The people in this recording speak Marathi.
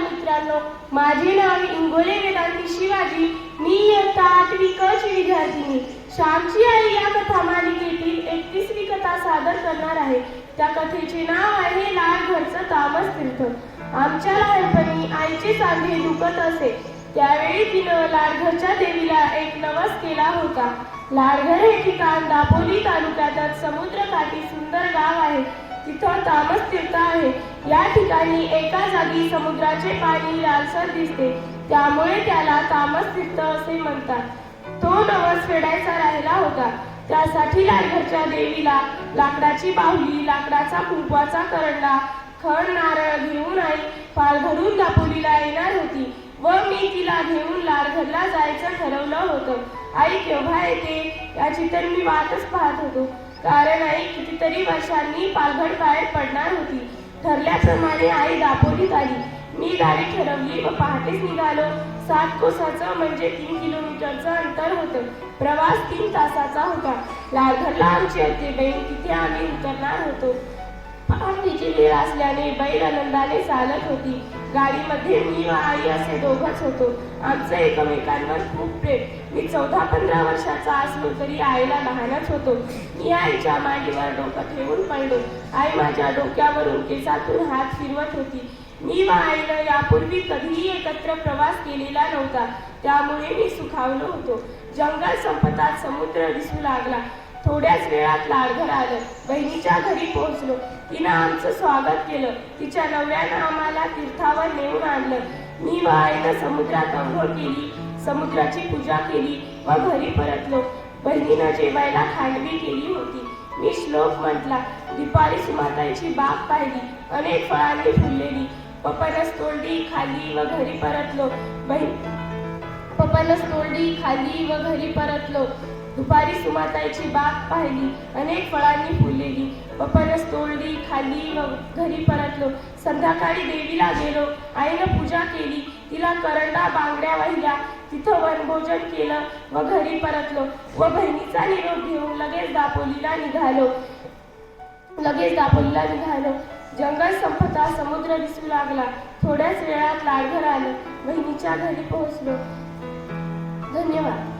मित्रांनो माझे नाव इंगोले वेदांती शिवाजी. मी इयत्ता आठवी कची विद्यार्थिनी. श्यामची आई या कथा मालिकेतील एकतीसवी कथा सादर करणार आहे. त्या कथेचे नाव आहे लाल घरचं तामस तीर्थ. आमच्या लहानपणी आईचे सांधे दुखत असे. त्यावेळी तिनं लाडघरच्या देवीला एक नवस केला होता. लाडघर हे ठिकाण दापोली तालुक्यात समुद्रकाठी सुंदर गाव आहे. तिथं तामस तीर्थ आहे. या ठिकाणी एका जागी समुद्राचे पाणी लालसर दिसते. त्यामुळे त्याला तामस तीर्थ असे म्हणतात. तो नवस फेडायचा राहिला होता. त्यासाठी लालघरच्या देवीला लाकडाची बाहुली लाकडाचा कुंकवाचा करंडा खण नारळ घेऊन आई पालघरून दापोलीला येणार होती व मी तिला घेऊन लालघरला जायचं ठरवलं होतं. आई केव्हा येते याची तर मी वाटच पाहत होतो. कारण आई कितीतरी वर्षांनी पालघर बाहेर पडणार होती. ठरल्याप्रमाणे आई दापोलीत आली मी गाडी ठरवली व पहाटेच निघालो. सात कोसाचं म्हणजे तीन किलोमीटरचं अंतर होतं. प्रवास तीन तासाचा होता. लालघरला आमची होते बहीण तिथे आम्ही उतरणार होतो. पहाटेची वेळ असल्याने बैल आनंदाने चालत होती. गाडीमध्ये मी व आई असे दोघच होतो. आमचं एकमेकांवर खूप प्रेम. चौदा पंधरा वर्षाचा असलो तरी आईला लहानच होतो. मी आईच्या मांडीवर डोकं ठेवून पडलो. आई माझ्या डोक्यावरून केसातून हात फिरवत होती. मी व आईनं यापूर्वी कधीही एकत्र प्रवास केलेला नव्हता. त्यामुळे मी सुखावलो होतो. जंगल संपतात समुद्र दिसू लागला. थोड्याच वेळात लाडघर आलं. बहिणीच्या घरी पोहोचलो. तिनं आमचं स्वागत केलं. तिच्या नव्यानं आम्हाला तीर्थावर नेऊन आणलं. मी व आईनं समुद्रात अंघोळ केली. समुद्राची पूजा केली व घरी परतलो. बहिणीनं जेवायला खांडवी केली होती. मी श्लोक म्हटला दुपारी सुमाताईची बाग पाहिली अनेक फळांनी फुललेली. पपनस तोंडी खाली व घरी परतलो. बहीण पपनस तोंडी खाली व घरी परतलो. दुपारी सुमाताईची बाग पाहिली अनेक फळांनी फुललेली. पपनस तोंडी खाली व घरी परतलो. संध्याकाळी देवीला गेलो. आईनं पूजा केली. तिला करंडा बांगड्या वाहिल्या. तिथं वनभोजन केलं व घरी परतलो. व बहिणीचा निरोप घेऊन लगेच दापोलीला निघालो. लगेच दापोलीला निघालो. जंगल संपता समुद्र दिसू लागला. थोड्याच वेळात लाडघर आले. बहिणीच्या घरी पोहोचलो. धन्यवाद.